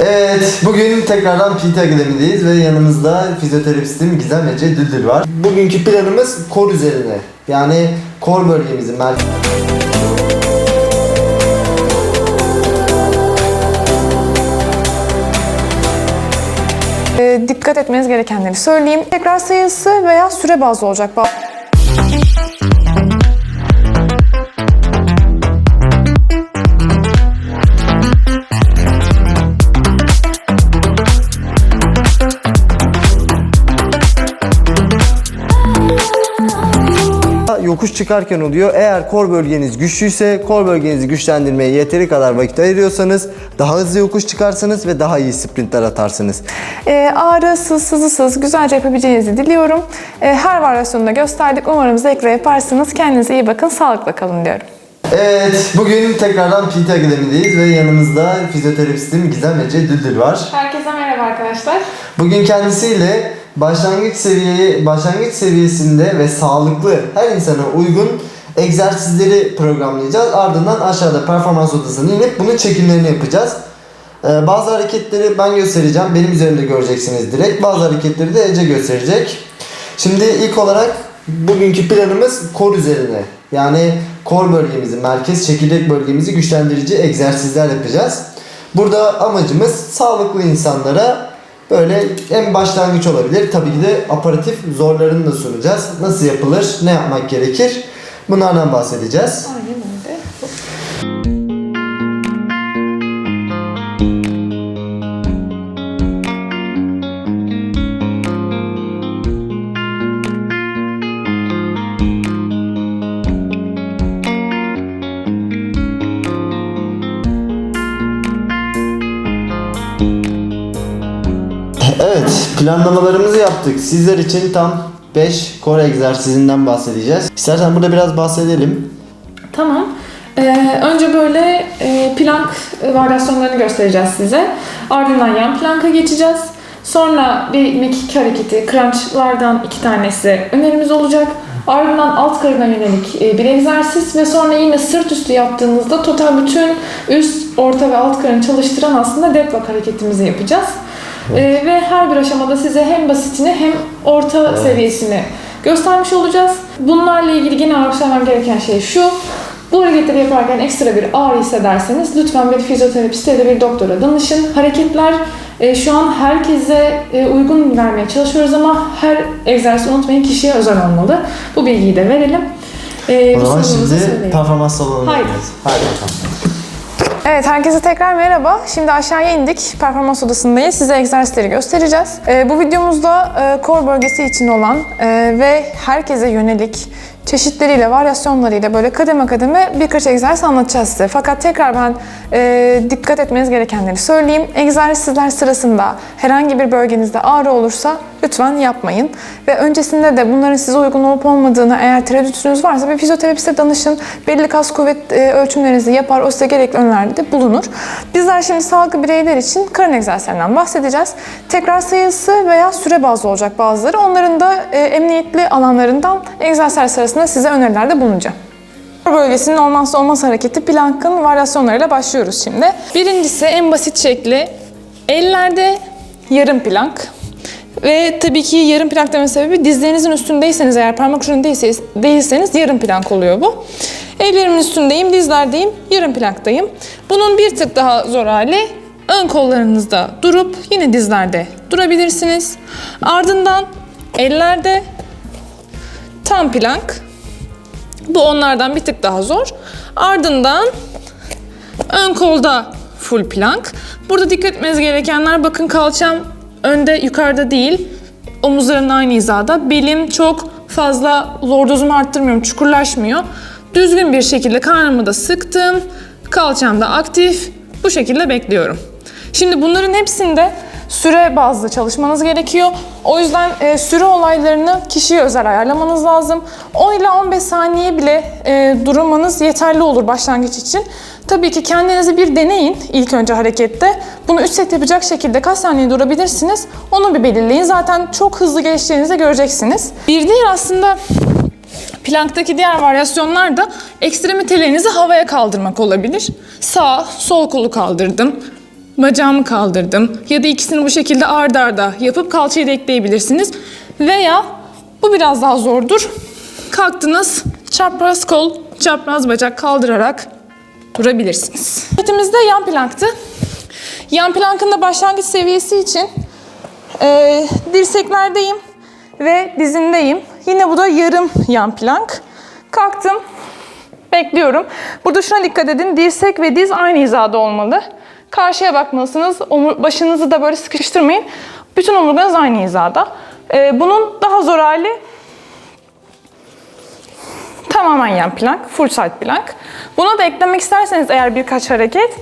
Evet, bugün tekrardan PT Akademi'deyiz ve yanımızda fizyoterapistim Gizem Ece Düldül var. Bugünkü planımız kor üzerine. Yani kor bölgemizin merkezi. Ee, dikkat etmeniz gerekenleri söyleyeyim. Tekrar sayısı veya süre bazlı olacak. Yokuş çıkarken oluyor. Eğer kor bölgeniz güçlüyse kor bölgenizi güçlendirmeye yeteri kadar vakit ayırıyorsanız daha hızlı yokuş çıkarsınız ve daha iyi sprintler atarsınız. Ee, ağrısız, sızısız, güzelce yapabileceğinizi diliyorum. Ee, her varyasyonunu da gösterdik. Umarım zevkle yaparsınız. Kendinize iyi bakın, sağlıkla kalın diyorum. Evet, bugün tekrardan PT Akademi'deyiz ve yanımızda fizyoterapistim Gizem Ece Düldül var. Herkese merhaba arkadaşlar. Bugün kendisiyle başlangıç seviyeyi başlangıç seviyesinde ve sağlıklı her insana uygun egzersizleri programlayacağız. Ardından aşağıda performans odasına inip bunun çekimlerini yapacağız. Ee, bazı hareketleri ben göstereceğim. Benim üzerimde göreceksiniz direkt. Bazı hareketleri de Ece gösterecek. Şimdi ilk olarak bugünkü planımız kor üzerine. Yani kor bölgemizi, merkez çekirdek bölgemizi güçlendirici egzersizler yapacağız. Burada amacımız sağlıklı insanlara böyle en başlangıç olabilir. Tabii ki de aparatif zorlarını da sunacağız. Nasıl yapılır, ne yapmak gerekir? Bunlardan bahsedeceğiz. Aynen Evet, planlamalarımızı yaptık. Sizler için tam 5 kor egzersizinden bahsedeceğiz. İstersen burada biraz bahsedelim. Tamam. Ee, önce böyle e, plank varyasyonlarını göstereceğiz size. Ardından yan planka geçeceğiz. Sonra bir mekik hareketi, crunchlardan iki tanesi önerimiz olacak. Ardından alt karına yönelik e, bir egzersiz ve sonra yine sırt üstü yaptığımızda total bütün üst, orta ve alt karın çalıştıran aslında deadlock hareketimizi yapacağız. E, ve her bir aşamada size hem basitini hem orta seviyesini göstermiş olacağız. Bunlarla ilgili yine önemsemem gereken şey şu. Bu hareketleri yaparken ekstra bir ağrı hissederseniz lütfen bir fizyoterapiste ya da bir doktora danışın. Hareketler e, şu an herkese e, uygun vermeye çalışıyoruz ama her egzersiz unutmayın kişiye özel olmalı. Bu bilgiyi de verelim. E, O bu zaman şimdi performans salonuna Haydi. Haydi bakalım. Evet, herkese tekrar merhaba. Şimdi aşağıya indik. Performans odasındayız. Size egzersizleri göstereceğiz. Ee, bu videomuzda e, kor bölgesi için olan e, ve herkese yönelik çeşitleriyle, varyasyonlarıyla böyle kademe kademe birkaç egzersiz anlatacağız size. Fakat tekrar ben e, dikkat etmeniz gerekenleri söyleyeyim. Egzersizler sırasında herhangi bir bölgenizde ağrı olursa lütfen yapmayın. Ve öncesinde de bunların size uygun olup olmadığını eğer tereddütünüz varsa bir fizyoterapiste danışın. Belli kas kuvvet e, ölçümlerinizi yapar. O size gerekli önerilerde bulunur. Bizler şimdi sağlıklı bireyler için karın egzersizlerinden bahsedeceğiz. Tekrar sayısı veya süre bazlı olacak bazıları. Onların da e, emniyetli alanlarından egzersiz sırasında size önerilerde bulunacağım. Kor bölgesinin olmazsa olmaz hareketi plankın varyasyonlarıyla başlıyoruz şimdi. Birincisi en basit şekli ellerde yarım plank. Ve tabii ki yarım plank deme sebebi dizlerinizin üstündeyseniz eğer parmak ucunda değilseniz, değilseniz yarım plank oluyor bu. Ellerimin üstündeyim, dizlerdeyim, yarım planktayım. Bunun bir tık daha zor hali ön kollarınızda durup yine dizlerde durabilirsiniz. Ardından ellerde tam plank. Bu onlardan bir tık daha zor. Ardından ön kolda full plank. Burada dikkat etmeniz gerekenler bakın kalçam önde yukarıda değil. Omuzlarım aynı hizada. Belim çok fazla lordozumu arttırmıyorum, çukurlaşmıyor. Düzgün bir şekilde karnımı da sıktım. Kalçam da aktif. Bu şekilde bekliyorum. Şimdi bunların hepsinde süre bazlı çalışmanız gerekiyor. O yüzden e, süre olaylarını kişiye özel ayarlamanız lazım. 10 ile 15 saniye bile e, durmanız yeterli olur başlangıç için. Tabii ki kendinizi bir deneyin ilk önce harekette. Bunu 3 set yapacak şekilde kaç saniye durabilirsiniz onu bir belirleyin. Zaten çok hızlı geliştiğinizi göreceksiniz. Bir diğer aslında Planktaki diğer varyasyonlar da ekstremitelerinizi havaya kaldırmak olabilir. Sağ, sol kolu kaldırdım. Bacağımı kaldırdım. Ya da ikisini bu şekilde ard arda yapıp kalçayı da ekleyebilirsiniz. Veya bu biraz daha zordur. Kalktınız, çapraz kol, çapraz bacak kaldırarak durabilirsiniz. Hareketimizde yan planktı. Yan plankın da başlangıç seviyesi için e, dirseklerdeyim ve dizindeyim. Yine bu da yarım yan plank. Kalktım, bekliyorum. Burada şuna dikkat edin, dirsek ve diz aynı hizada olmalı. Karşıya bakmalısınız, omur- başınızı da böyle sıkıştırmayın. Bütün omurganız aynı hizada. E, bunun daha zor hali tamamen yan plank, full side plank. Buna da eklemek isterseniz eğer birkaç hareket,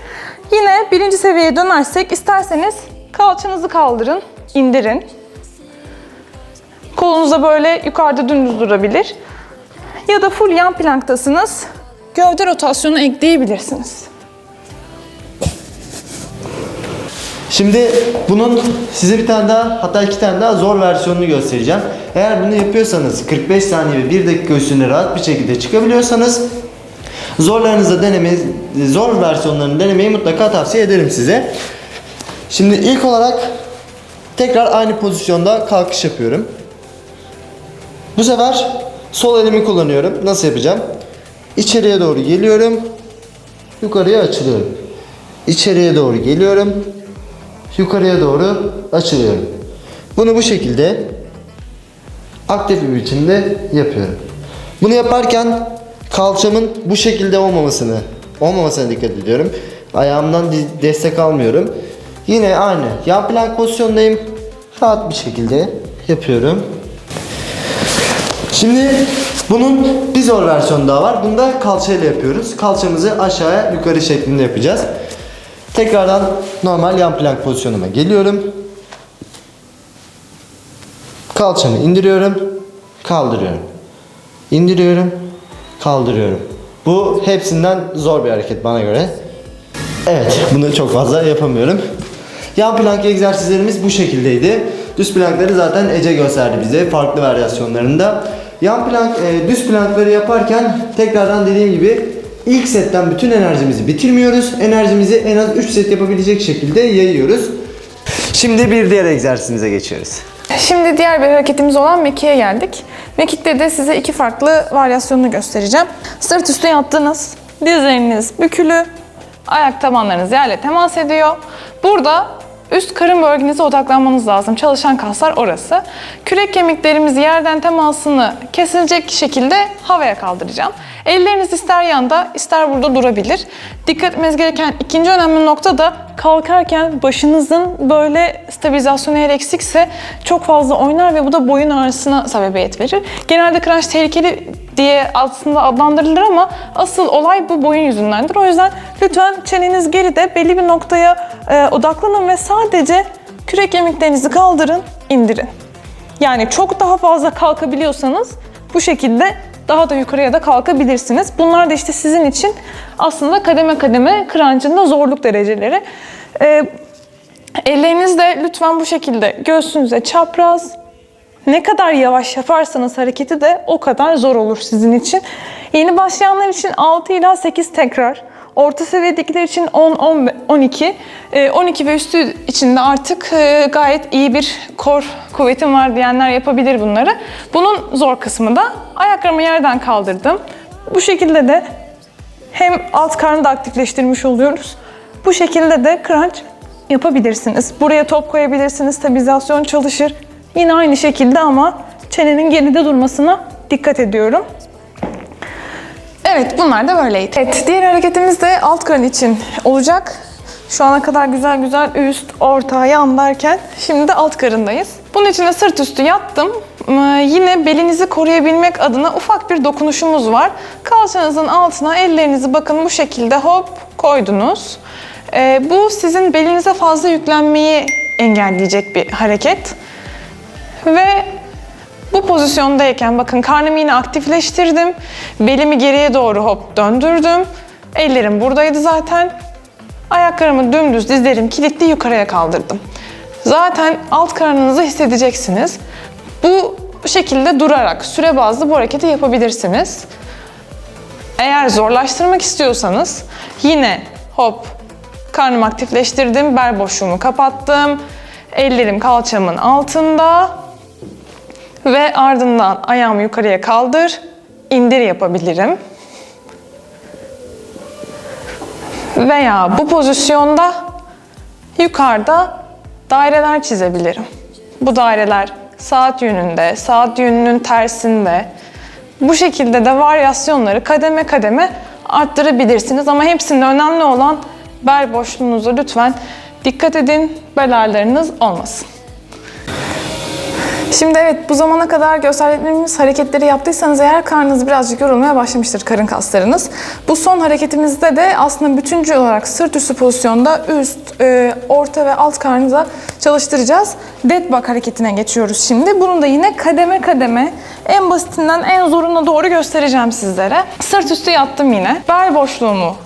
yine birinci seviyeye dönersek isterseniz kalçanızı kaldırın, indirin. Kolunuz böyle yukarıda dümdüz durabilir. Ya da full yan planktasınız, gövde rotasyonu ekleyebilirsiniz. Şimdi bunun size bir tane daha hatta iki tane daha zor versiyonunu göstereceğim. Eğer bunu yapıyorsanız 45 saniye ve 1 dakika üstünde rahat bir şekilde çıkabiliyorsanız zorlarınızı denemeyi, zor versiyonlarını denemeyi mutlaka tavsiye ederim size. Şimdi ilk olarak tekrar aynı pozisyonda kalkış yapıyorum. Bu sefer sol elimi kullanıyorum. Nasıl yapacağım? İçeriye doğru geliyorum. Yukarıya açılıyorum. İçeriye doğru geliyorum yukarıya doğru açılıyorum. Bunu bu şekilde aktif bir biçimde yapıyorum. Bunu yaparken kalçamın bu şekilde olmamasını olmamasına dikkat ediyorum. Ayağımdan destek almıyorum. Yine aynı yan plank pozisyondayım. Rahat bir şekilde yapıyorum. Şimdi bunun bir zor versiyonu daha var. Bunu da kalçayla yapıyoruz. Kalçamızı aşağıya yukarı şeklinde yapacağız. Tekrardan normal yan plank pozisyonuma geliyorum. Kalçamı indiriyorum, kaldırıyorum. İndiriyorum, kaldırıyorum. Bu hepsinden zor bir hareket bana göre. Evet, bunu çok fazla yapamıyorum. Yan plank egzersizlerimiz bu şekildeydi. Düz plankları zaten Ece gösterdi bize farklı varyasyonlarında. Yan plank, e, düz plankları yaparken tekrardan dediğim gibi ilk setten bütün enerjimizi bitirmiyoruz. Enerjimizi en az 3 set yapabilecek şekilde yayıyoruz. Şimdi bir diğer egzersizimize geçiyoruz. Şimdi diğer bir hareketimiz olan mekiğe geldik. Mekikte de size iki farklı varyasyonunu göstereceğim. Sırt üstü yattınız, dizleriniz bükülü, ayak tabanlarınız yerle temas ediyor. Burada üst karın bölgenize odaklanmanız lazım. Çalışan kaslar orası. Kürek kemiklerimizi yerden temasını kesilecek şekilde havaya kaldıracağım. Elleriniz ister yanda ister burada durabilir. Dikkat etmeniz gereken ikinci önemli nokta da kalkarken başınızın böyle stabilizasyonu eğer eksikse çok fazla oynar ve bu da boyun ağrısına sebebiyet verir. Genelde crunch tehlikeli diye aslında adlandırılır ama asıl olay bu boyun yüzündendir. O yüzden lütfen çeneniz geride belli bir noktaya e, odaklanın ve sadece kürek kemiklerinizi kaldırın, indirin. Yani çok daha fazla kalkabiliyorsanız bu şekilde daha da yukarıya da kalkabilirsiniz. Bunlar da işte sizin için aslında kademe kademe crunch'ın da zorluk dereceleri. Ee, elleriniz de lütfen bu şekilde göğsünüze çapraz. Ne kadar yavaş yaparsanız hareketi de o kadar zor olur sizin için. Yeni başlayanlar için 6 ila 8 tekrar. Orta seviyedekiler için 10, 10 12. Ee, 12 ve üstü için de artık e, gayet iyi bir kor kuvvetim var diyenler yapabilir bunları. Bunun zor kısmı da ayaklarımı yerden kaldırdım. Bu şekilde de hem alt karnı da aktifleştirmiş oluyoruz. Bu şekilde de crunch yapabilirsiniz. Buraya top koyabilirsiniz, stabilizasyon çalışır. Yine aynı şekilde ama çenenin geride durmasına dikkat ediyorum. Evet bunlar da böyleydi. Evet diğer hareketimiz de alt karın için olacak. Şu ana kadar güzel güzel üst, orta, yan derken şimdi de alt karındayız. Bunun için de sırt üstü yattım. Ee, Yine belinizi koruyabilmek adına ufak bir dokunuşumuz var. Kalçanızın altına ellerinizi bakın bu şekilde hop koydunuz. Ee, bu sizin belinize fazla yüklenmeyi engelleyecek bir hareket. Ve bu pozisyondayken bakın karnımı yine aktifleştirdim. Belimi geriye doğru hop döndürdüm. Ellerim buradaydı zaten. Ayaklarımı dümdüz dizlerim kilitli yukarıya kaldırdım. Zaten alt karnınızı hissedeceksiniz. Bu şekilde durarak süre bazlı bu hareketi yapabilirsiniz. Eğer zorlaştırmak istiyorsanız yine hop Karnımı aktifleştirdim. Bel boşluğumu kapattım. Ellerim kalçamın altında. Ve ardından ayağımı yukarıya kaldır. indir yapabilirim. Veya bu pozisyonda yukarıda daireler çizebilirim. Bu daireler saat yönünde, saat yönünün tersinde. Bu şekilde de varyasyonları kademe kademe arttırabilirsiniz. Ama hepsinde önemli olan bel boşluğunuza lütfen dikkat edin, bel ağrılarınız olmasın. Şimdi evet bu zamana kadar gösterdiğimiz hareketleri yaptıysanız eğer karnınız birazcık yorulmaya başlamıştır karın kaslarınız. Bu son hareketimizde de aslında bütüncül olarak sırt üstü pozisyonda üst, e, orta ve alt karnınıza çalıştıracağız. Dead bug hareketine geçiyoruz şimdi. Bunu da yine kademe kademe en basitinden en zoruna doğru göstereceğim sizlere. Sırt üstü yattım yine. Bel boşluğumu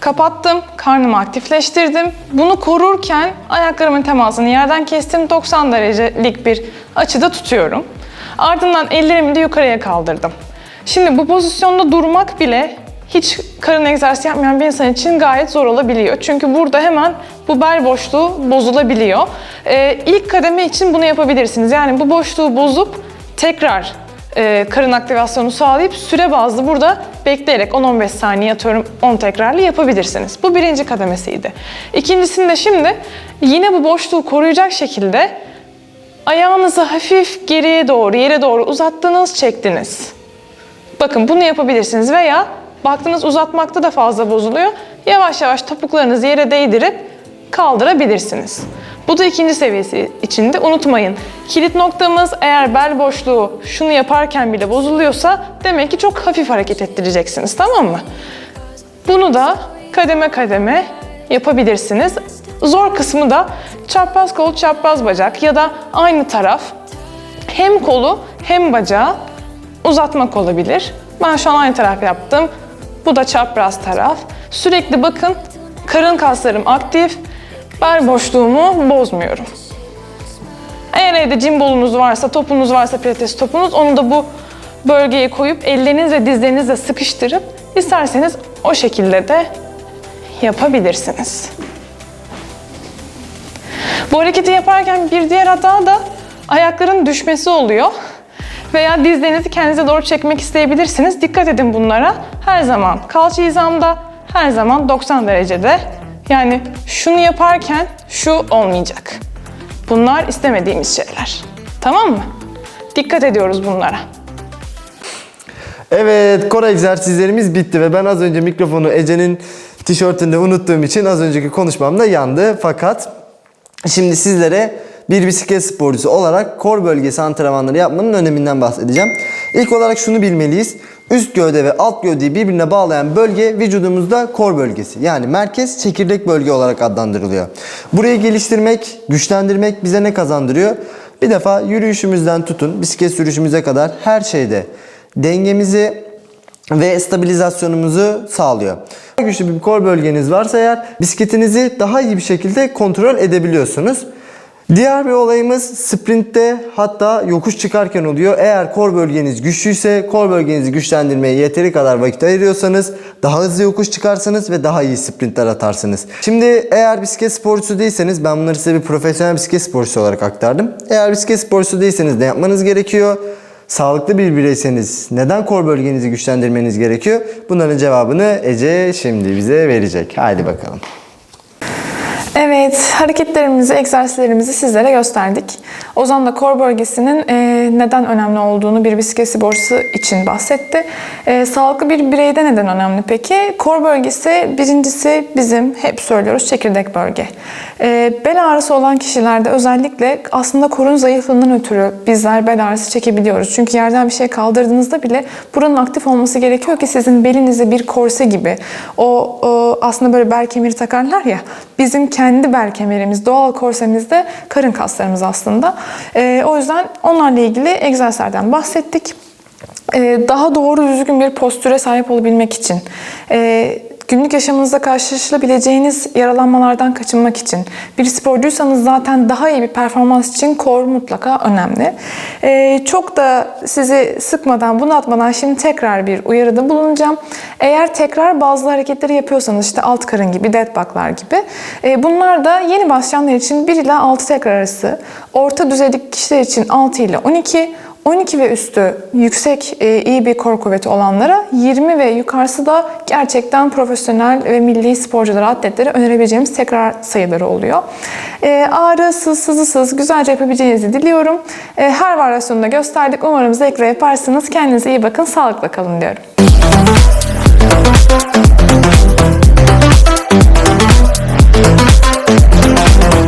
Kapattım, karnımı aktifleştirdim. Bunu korurken ayaklarımın temasını yerden kestim. 90 derecelik bir açıda tutuyorum. Ardından ellerimi de yukarıya kaldırdım. Şimdi bu pozisyonda durmak bile hiç karın egzersizi yapmayan bir insan için gayet zor olabiliyor. Çünkü burada hemen bu bel boşluğu bozulabiliyor. Ee, ilk kademe için bunu yapabilirsiniz. Yani bu boşluğu bozup tekrar e, karın aktivasyonu sağlayıp süre bazlı burada bekleyerek 10-15 saniye atıyorum 10 tekrarlı yapabilirsiniz. Bu birinci kademesiydi. İkincisinde şimdi yine bu boşluğu koruyacak şekilde ayağınızı hafif geriye doğru, yere doğru uzattınız, çektiniz. Bakın bunu yapabilirsiniz veya baktınız uzatmakta da fazla bozuluyor. Yavaş yavaş topuklarınızı yere değdirip kaldırabilirsiniz. Bu da ikinci seviyesi içinde. Unutmayın. Kilit noktamız eğer bel boşluğu şunu yaparken bile bozuluyorsa demek ki çok hafif hareket ettireceksiniz. Tamam mı? Bunu da kademe kademe yapabilirsiniz. Zor kısmı da çapraz kol, çapraz bacak ya da aynı taraf hem kolu hem bacağı uzatmak olabilir. Ben şu an aynı taraf yaptım. Bu da çapraz taraf. Sürekli bakın karın kaslarım aktif. Bel boşluğumu bozmuyorum. Eğer evde cimbolunuz varsa, topunuz varsa pilates topunuz onu da bu bölgeye koyup ellerinizle dizlerinizle sıkıştırıp isterseniz o şekilde de yapabilirsiniz. Bu hareketi yaparken bir diğer hata da ayakların düşmesi oluyor. Veya dizlerinizi kendinize doğru çekmek isteyebilirsiniz. Dikkat edin bunlara. Her zaman kalça hizamda, her zaman 90 derecede. Yani şunu yaparken şu olmayacak. Bunlar istemediğimiz şeyler. Tamam mı? Dikkat ediyoruz bunlara. Evet, kor egzersizlerimiz bitti ve ben az önce mikrofonu Ece'nin tişörtünde unuttuğum için az önceki konuşmamda yandı. Fakat şimdi sizlere bir bisiklet sporcusu olarak kor bölgesi antrenmanları yapmanın öneminden bahsedeceğim. İlk olarak şunu bilmeliyiz. Üst gövde ve alt gövdeyi birbirine bağlayan bölge vücudumuzda kor bölgesi. Yani merkez çekirdek bölge olarak adlandırılıyor. Burayı geliştirmek, güçlendirmek bize ne kazandırıyor? Bir defa yürüyüşümüzden tutun bisiklet sürüşümüze kadar her şeyde dengemizi ve stabilizasyonumuzu sağlıyor. Güçlü bir kor bölgeniz varsa eğer bisikletinizi daha iyi bir şekilde kontrol edebiliyorsunuz. Diğer bir olayımız sprintte hatta yokuş çıkarken oluyor. Eğer kor bölgeniz güçlüyse kor bölgenizi güçlendirmeye yeteri kadar vakit ayırıyorsanız daha hızlı yokuş çıkarsınız ve daha iyi sprintler atarsınız. Şimdi eğer bisiklet sporcusu değilseniz ben bunları size bir profesyonel bisiklet sporcusu olarak aktardım. Eğer bisiklet sporcusu değilseniz ne yapmanız gerekiyor? Sağlıklı bir bireyseniz neden kor bölgenizi güçlendirmeniz gerekiyor? Bunların cevabını Ece şimdi bize verecek. Haydi bakalım. Evet, hareketlerimizi, egzersizlerimizi sizlere gösterdik. Ozan da kor bölgesinin e, neden önemli olduğunu bir bisiklet sporcusu için bahsetti. E, sağlıklı bir bireyde neden önemli peki? Kor bölgesi birincisi bizim hep söylüyoruz çekirdek bölge. E, bel ağrısı olan kişilerde özellikle aslında korun zayıflığından ötürü bizler bel ağrısı çekebiliyoruz. Çünkü yerden bir şey kaldırdığınızda bile buranın aktif olması gerekiyor ki sizin belinize bir korse gibi o, o aslında böyle bel kemeri takarlar ya bizim kendi bel kemerimiz, doğal korsemiz de karın kaslarımız aslında. Ee, o yüzden onlarla ilgili egzersizlerden bahsettik. Ee, daha doğru düzgün bir postüre sahip olabilmek için, e, günlük yaşamınızda karşılaşılabileceğiniz yaralanmalardan kaçınmak için, bir sporcuysanız zaten daha iyi bir performans için core mutlaka önemli. Ee, çok da sizi sıkmadan, bunaltmadan şimdi tekrar bir uyarıda bulunacağım. Eğer tekrar bazı hareketleri yapıyorsanız işte alt karın gibi, dead bug'lar gibi e, bunlar da yeni başlayanlar için 1 ile 6 tekrar arası, orta düzeylik kişiler için 6 ile 12, 12 ve üstü yüksek e, iyi bir kor kuvveti olanlara 20 ve yukarısı da gerçekten profesyonel ve milli sporculara, atletlere önerebileceğimiz tekrar sayıları oluyor. E, ağrısız, sızısız güzelce yapabileceğinizi diliyorum. E, her varyasyonunu gösterdik. Umarım zevkle yaparsınız. Kendinize iyi bakın, sağlıkla kalın diyorum.